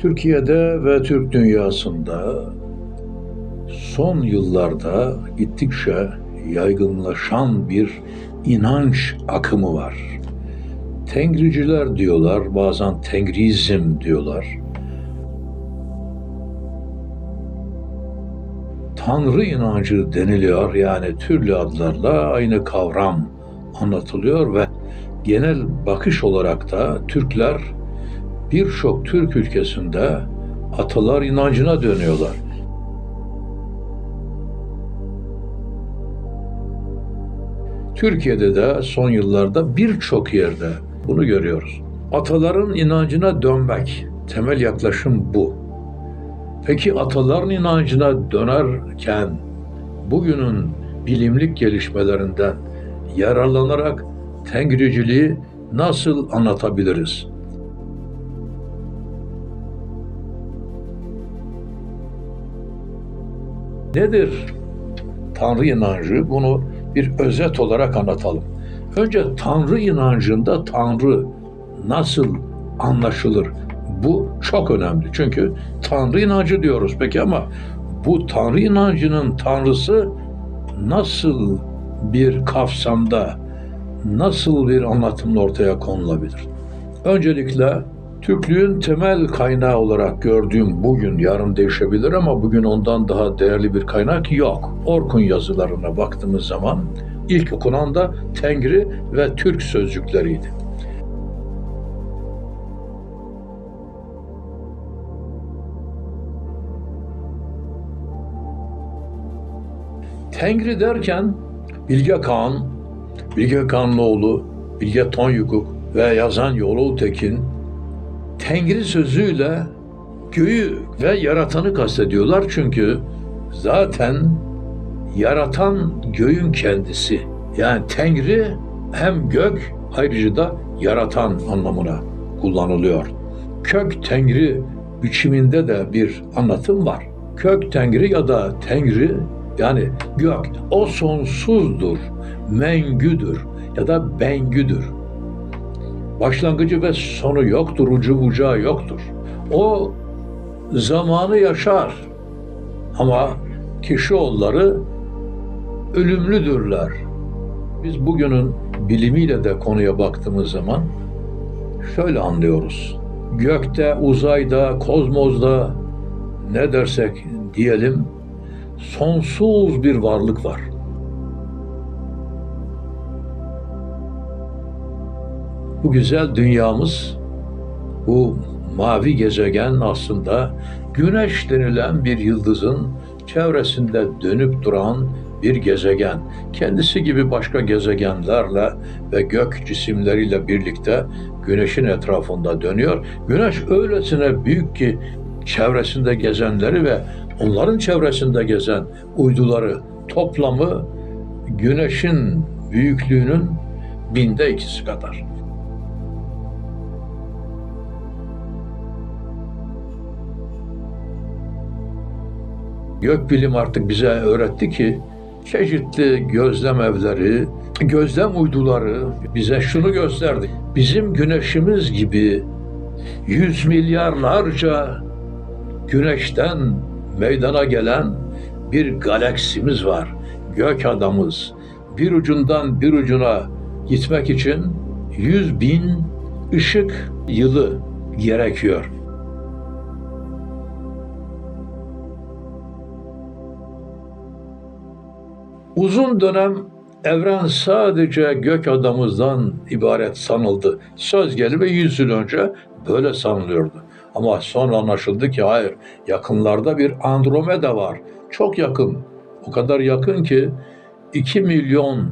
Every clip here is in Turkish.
Türkiye'de ve Türk dünyasında son yıllarda gittikçe yaygınlaşan bir inanç akımı var. Tengriciler diyorlar, bazen tengrizm diyorlar. Tanrı inancı deniliyor yani türlü adlarla aynı kavram anlatılıyor ve genel bakış olarak da Türkler birçok Türk ülkesinde atalar inancına dönüyorlar. Türkiye'de de son yıllarda birçok yerde bunu görüyoruz. Ataların inancına dönmek, temel yaklaşım bu. Peki ataların inancına dönerken bugünün bilimlik gelişmelerinden yararlanarak tengriciliği nasıl anlatabiliriz? Nedir Tanrı inancı? Bunu bir özet olarak anlatalım. Önce Tanrı inancında Tanrı nasıl anlaşılır? Bu çok önemli. Çünkü Tanrı inancı diyoruz peki ama bu Tanrı inancının Tanrısı nasıl bir kapsamda, nasıl bir anlatımla ortaya konulabilir? Öncelikle Türklüğün temel kaynağı olarak gördüğüm bugün, yarın değişebilir ama bugün ondan daha değerli bir kaynak yok. Orkun yazılarına baktığımız zaman ilk okunan da Tengri ve Türk sözcükleriydi. Tengri derken Bilge Kağan, Bilge Kağanoğlu, Bilge Tonyukuk ve yazan Yolul Tekin Tengri sözüyle göğü ve yaratanı kastediyorlar çünkü zaten yaratan göğün kendisi. Yani Tengri hem gök ayrıca da yaratan anlamına kullanılıyor. Kök Tengri biçiminde de bir anlatım var. Kök Tengri ya da Tengri yani gök o sonsuzdur, mengüdür ya da bengüdür başlangıcı ve sonu yoktur, ucu bucağı yoktur. O zamanı yaşar. Ama kişi onları ölümlüdürler. Biz bugünün bilimiyle de konuya baktığımız zaman şöyle anlıyoruz. Gökte, uzayda, kozmozda ne dersek diyelim sonsuz bir varlık var. Bu güzel dünyamız, bu mavi gezegen aslında güneş denilen bir yıldızın çevresinde dönüp duran bir gezegen. Kendisi gibi başka gezegenlerle ve gök cisimleriyle birlikte güneşin etrafında dönüyor. Güneş öylesine büyük ki çevresinde gezenleri ve onların çevresinde gezen uyduları toplamı güneşin büyüklüğünün binde ikisi kadar. Gökbilim artık bize öğretti ki çeşitli gözlem evleri, gözlem uyduları bize şunu gösterdi. Bizim güneşimiz gibi yüz milyarlarca güneşten meydana gelen bir galaksimiz var. Gök adamız. Bir ucundan bir ucuna gitmek için yüz bin ışık yılı gerekiyor. Uzun dönem evren sadece gök adamızdan ibaret sanıldı. Söz gelimi 100 yıl önce böyle sanılıyordu. Ama sonra anlaşıldı ki hayır, yakınlarda bir Andromeda var. Çok yakın. O kadar yakın ki 2 milyon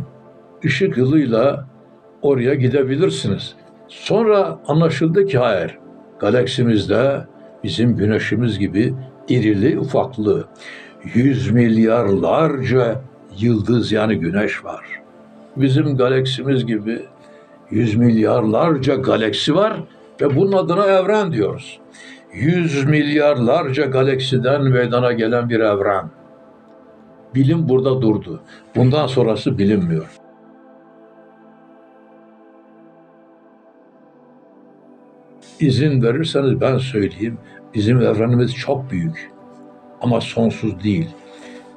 ışık yılıyla oraya gidebilirsiniz. Sonra anlaşıldı ki hayır, galaksimizde bizim güneşimiz gibi irili ufaklı, yüz milyarlarca yıldız yani güneş var. Bizim galaksimiz gibi yüz milyarlarca galaksi var ve bunun adına evren diyoruz. Yüz milyarlarca galaksiden meydana gelen bir evren. Bilim burada durdu. Bundan sonrası bilinmiyor. İzin verirseniz ben söyleyeyim. Bizim evrenimiz çok büyük ama sonsuz değil.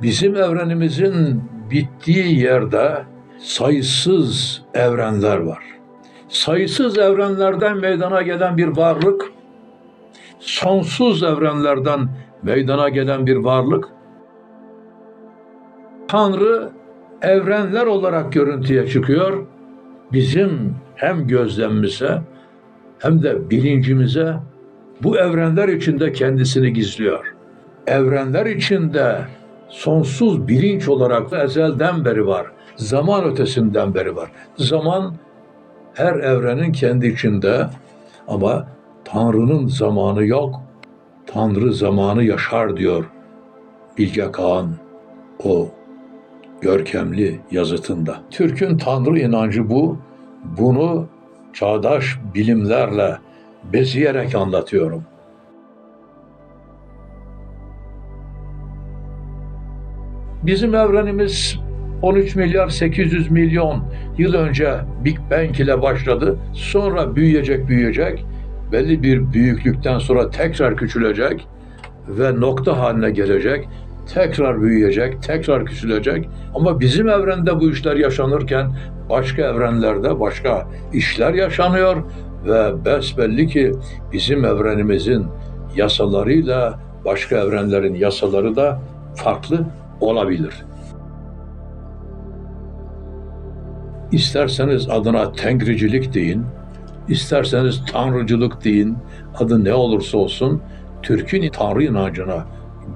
Bizim evrenimizin bittiği yerde sayısız evrenler var. Sayısız evrenlerden meydana gelen bir varlık, sonsuz evrenlerden meydana gelen bir varlık, Tanrı evrenler olarak görüntüye çıkıyor. Bizim hem gözlemimize hem de bilincimize bu evrenler içinde kendisini gizliyor. Evrenler içinde sonsuz bilinç olarak ezelden beri var. Zaman ötesinden beri var. Zaman her evrenin kendi içinde ama Tanrı'nın zamanı yok. Tanrı zamanı yaşar diyor Bilge Kağan o görkemli yazıtında. Türk'ün Tanrı inancı bu. Bunu çağdaş bilimlerle bezeyerek anlatıyorum. Bizim evrenimiz 13 milyar 800 milyon yıl önce Big Bang ile başladı. Sonra büyüyecek büyüyecek. Belli bir büyüklükten sonra tekrar küçülecek ve nokta haline gelecek. Tekrar büyüyecek, tekrar küçülecek. Ama bizim evrende bu işler yaşanırken başka evrenlerde başka işler yaşanıyor ve besbelli ki bizim evrenimizin yasalarıyla başka evrenlerin yasaları da farklı olabilir. İsterseniz adına tengricilik deyin, isterseniz tanrıcılık deyin, adı ne olursa olsun Türk'ün tanrı inancına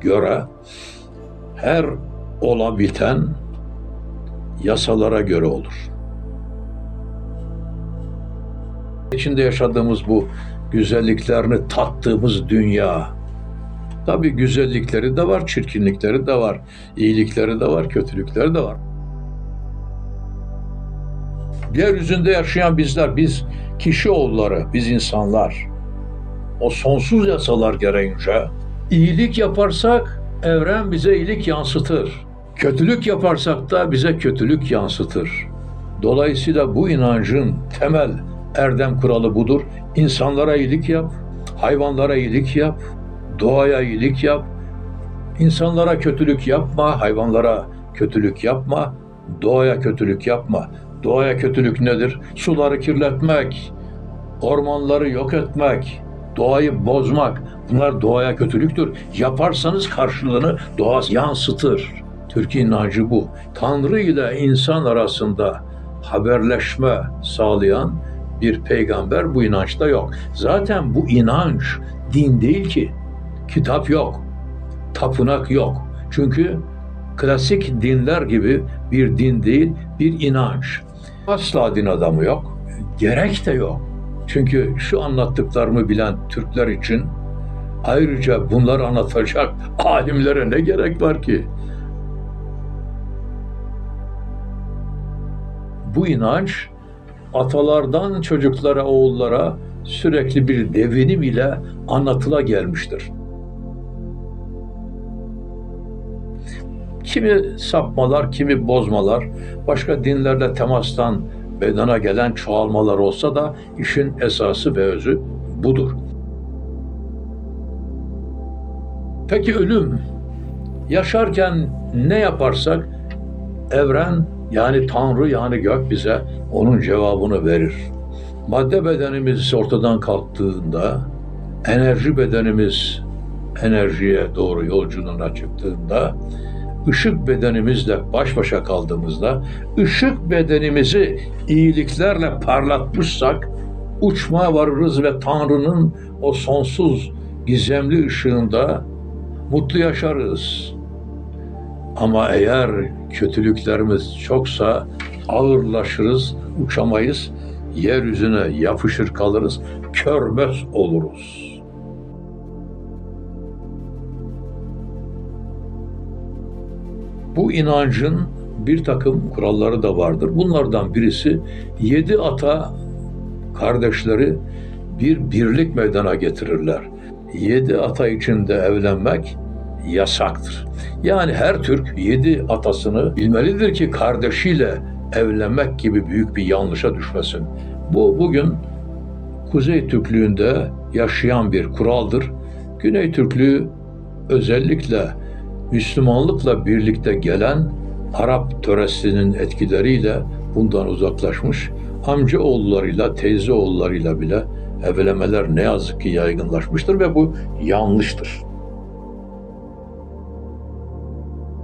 göre her olan biten yasalara göre olur. İçinde yaşadığımız bu güzelliklerini tattığımız dünya, tabii güzellikleri de var, çirkinlikleri de var, iyilikleri de var, kötülükleri de var. Yeryüzünde yaşayan bizler, biz kişi oğulları, biz insanlar. O sonsuz yasalar gereğince iyilik yaparsak evren bize iyilik yansıtır. Kötülük yaparsak da bize kötülük yansıtır. Dolayısıyla bu inancın temel erdem kuralı budur. İnsanlara iyilik yap, hayvanlara iyilik yap, doğaya iyilik yap. İnsanlara kötülük yapma, hayvanlara kötülük yapma, doğaya kötülük yapma. Doğaya kötülük nedir? Suları kirletmek, ormanları yok etmek, doğayı bozmak. Bunlar doğaya kötülüktür. Yaparsanız karşılığını doğa yansıtır. Türk inancı bu. Tanrı ile insan arasında haberleşme sağlayan bir peygamber bu inançta yok. Zaten bu inanç din değil ki. Kitap yok. Tapınak yok. Çünkü klasik dinler gibi bir din değil, bir inanç. Asla din adamı yok. Gerek de yok. Çünkü şu anlattıklarımı bilen Türkler için ayrıca bunları anlatacak alimlere ne gerek var ki? Bu inanç atalardan çocuklara, oğullara sürekli bir devinim ile anlatıla gelmiştir. Kimi sapmalar, kimi bozmalar, başka dinlerle temastan bedena gelen çoğalmalar olsa da işin esası ve özü budur. Peki ölüm? Yaşarken ne yaparsak evren yani Tanrı yani gök bize onun cevabını verir. Madde bedenimiz ortadan kalktığında, enerji bedenimiz enerjiye doğru yolculuğuna çıktığında, ışık bedenimizle baş başa kaldığımızda, ışık bedenimizi iyiliklerle parlatmışsak, uçmaya varırız ve Tanrı'nın o sonsuz gizemli ışığında mutlu yaşarız. Ama eğer kötülüklerimiz çoksa ağırlaşırız, uçamayız, yeryüzüne yapışır kalırız, körmez oluruz. Bu inancın bir takım kuralları da vardır. Bunlardan birisi yedi ata kardeşleri bir birlik meydana getirirler. Yedi ata içinde evlenmek yasaktır. Yani her Türk yedi atasını bilmelidir ki kardeşiyle evlenmek gibi büyük bir yanlışa düşmesin. Bu bugün Kuzey Türklüğünde yaşayan bir kuraldır Güney Türklüğü özellikle Müslümanlıkla birlikte gelen Arap töresinin etkileriyle bundan uzaklaşmış. Amca oğullarıyla, teyze oğullarıyla bile evlemeler ne yazık ki yaygınlaşmıştır ve bu yanlıştır.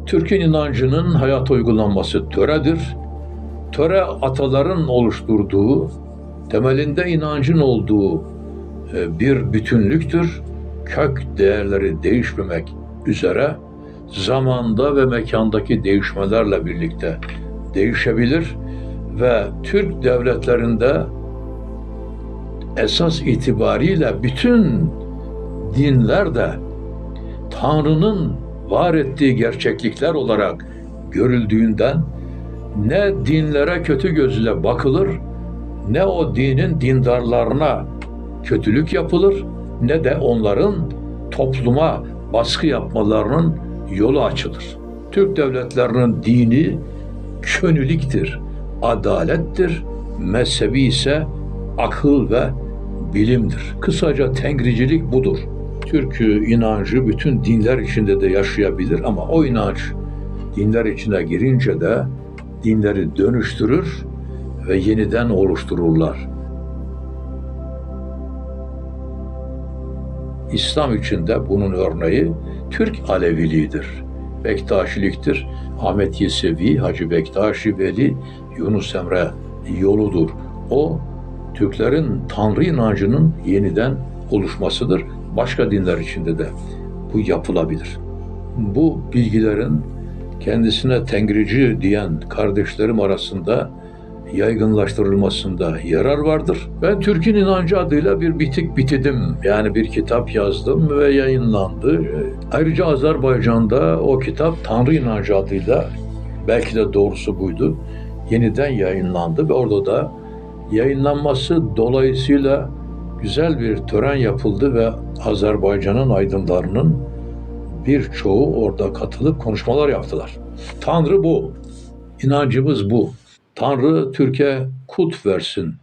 Türk'ün inancının hayat uygulanması töredir. Töre ataların oluşturduğu, temelinde inancın olduğu e, bir bütünlüktür. Kök değerleri değişmemek üzere zamanda ve mekandaki değişmelerle birlikte değişebilir ve Türk devletlerinde esas itibariyle bütün dinler de Tanrı'nın var ettiği gerçeklikler olarak görüldüğünden ne dinlere kötü gözle bakılır ne o dinin dindarlarına kötülük yapılır ne de onların topluma baskı yapmalarının yolu açılır. Türk devletlerinin dini könüliktir, adalettir, mezhebi ise akıl ve bilimdir. Kısaca tengricilik budur. Türk inancı bütün dinler içinde de yaşayabilir ama o inanç dinler içine girince de dinleri dönüştürür ve yeniden oluştururlar. İslam içinde bunun örneği Türk Aleviliğidir. Bektaşiliktir. Ahmet Yesevi, Hacı Bektaşi Veli, Yunus Emre yoludur. O Türklerin Tanrı inancının yeniden oluşmasıdır. Başka dinler içinde de bu yapılabilir. Bu bilgilerin kendisine tengrici diyen kardeşlerim arasında yaygınlaştırılmasında yarar vardır. Ben Türk'ün inancı adıyla bir bitik bitidim. Yani bir kitap yazdım ve yayınlandı. Ayrıca Azerbaycan'da o kitap Tanrı inancı adıyla belki de doğrusu buydu. Yeniden yayınlandı ve orada da yayınlanması dolayısıyla güzel bir tören yapıldı ve Azerbaycan'ın aydınlarının birçoğu orada katılıp konuşmalar yaptılar. Tanrı bu. İnancımız bu. Tanrı Türkiye kut versin